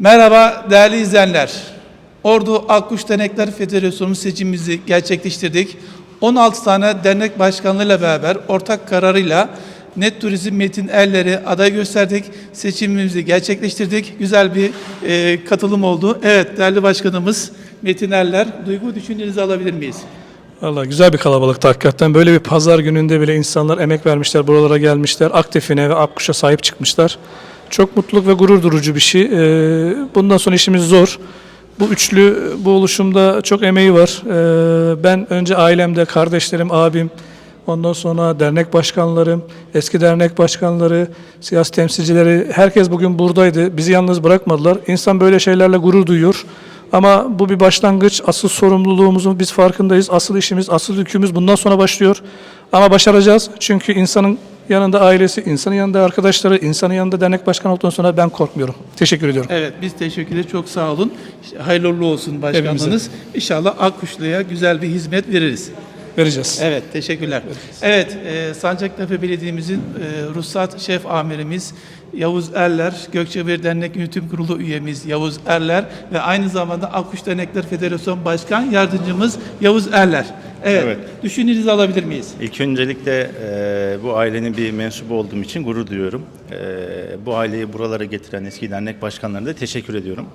Merhaba değerli izleyenler. Ordu Akkuş Dernekler Federasyonu seçimimizi gerçekleştirdik. 16 tane dernek başkanlığıyla beraber ortak kararıyla Net Turizm Metin Erler'i aday gösterdik. Seçimimizi gerçekleştirdik. Güzel bir e, katılım oldu. Evet değerli başkanımız Metin Erler, duygu düşüncenizi alabilir miyiz? Valla güzel bir kalabalıktı hakikaten. Böyle bir pazar gününde bile insanlar emek vermişler, buralara gelmişler. Aktifine ve Akkuş'a sahip çıkmışlar. Çok mutluluk ve gurur durucu bir şey. Ee, bundan sonra işimiz zor. Bu üçlü, bu oluşumda çok emeği var. Ee, ben önce ailemde, kardeşlerim, abim, ondan sonra dernek başkanlarım, eski dernek başkanları, siyasi temsilcileri, herkes bugün buradaydı. Bizi yalnız bırakmadılar. İnsan böyle şeylerle gurur duyuyor. Ama bu bir başlangıç. Asıl sorumluluğumuzun biz farkındayız. Asıl işimiz, asıl yükümüz bundan sonra başlıyor. Ama başaracağız. Çünkü insanın yanında ailesi, insanın yanında arkadaşları, insanın yanında dernek başkanı olduktan sonra ben korkmuyorum. Teşekkür ediyorum. Evet biz teşekkür ederiz. Çok sağ olun. Hayırlı uğurlu olsun başkanlığınız. İnşallah Akkuşlu'ya güzel bir hizmet veririz. Vereceğiz. Evet, teşekkürler. Evet, e, Sancaktepe Belediye'mizin e, ruhsat şef amirimiz Yavuz Erler, Gökçebir Dernek Yönetim Kurulu üyemiz Yavuz Erler ve aynı zamanda Akkuş Dernekler Federasyon Başkan Yardımcımız Yavuz Erler. Evet, Evet. düşüncenizi alabilir miyiz? İlk öncelikle e, bu ailenin bir mensubu olduğum için gurur duyuyorum. E, bu aileyi buralara getiren eski dernek başkanlarına da teşekkür ediyorum.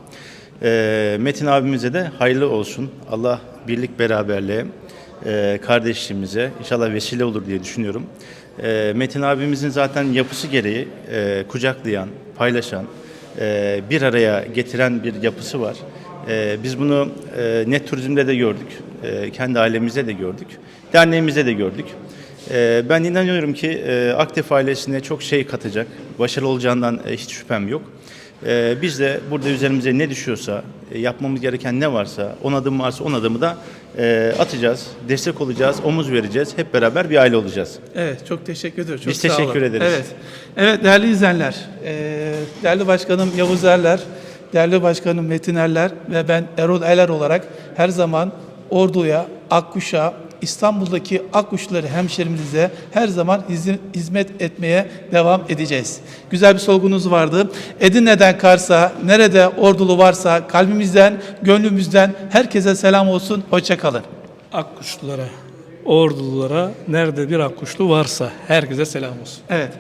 E, Metin abimize de hayırlı olsun. Allah birlik beraberliğe, e, kardeşliğimize inşallah vesile olur diye düşünüyorum. E, Metin abimizin zaten yapısı gereği e, kucaklayan, paylaşan, e, bir araya getiren bir yapısı var. E, biz bunu e, net turizmde de gördük, e, kendi ailemizde de gördük, derneğimizde de gördük. E, ben inanıyorum ki e, Aktif ailesine çok şey katacak, başarılı olacağından e, hiç şüphem yok. E, biz de burada üzerimize ne düşüyorsa, e, yapmamız gereken ne varsa, on adım varsa on adımı da e, atacağız, destek olacağız, omuz vereceğiz, hep beraber bir aile olacağız. Evet, çok teşekkür ederim. Çok Biz sağ teşekkür olun. ederiz. Evet, evet değerli izleyenler, e, değerli başkanım Yavuz Erler, değerli başkanım Metin Erler ve ben Erol Erler olarak her zaman Ordu'ya, Akkuş'a, İstanbul'daki Akkuşları hemşerimize her zaman hizmet etmeye devam edeceğiz. Güzel bir solgunuz vardı. Edirne'den Kars'a, nerede ordulu varsa kalbimizden, gönlümüzden herkese selam olsun. Hoşçakalın. Akkuşlulara, ordululara nerede bir akkuşlu varsa herkese selam olsun. Evet.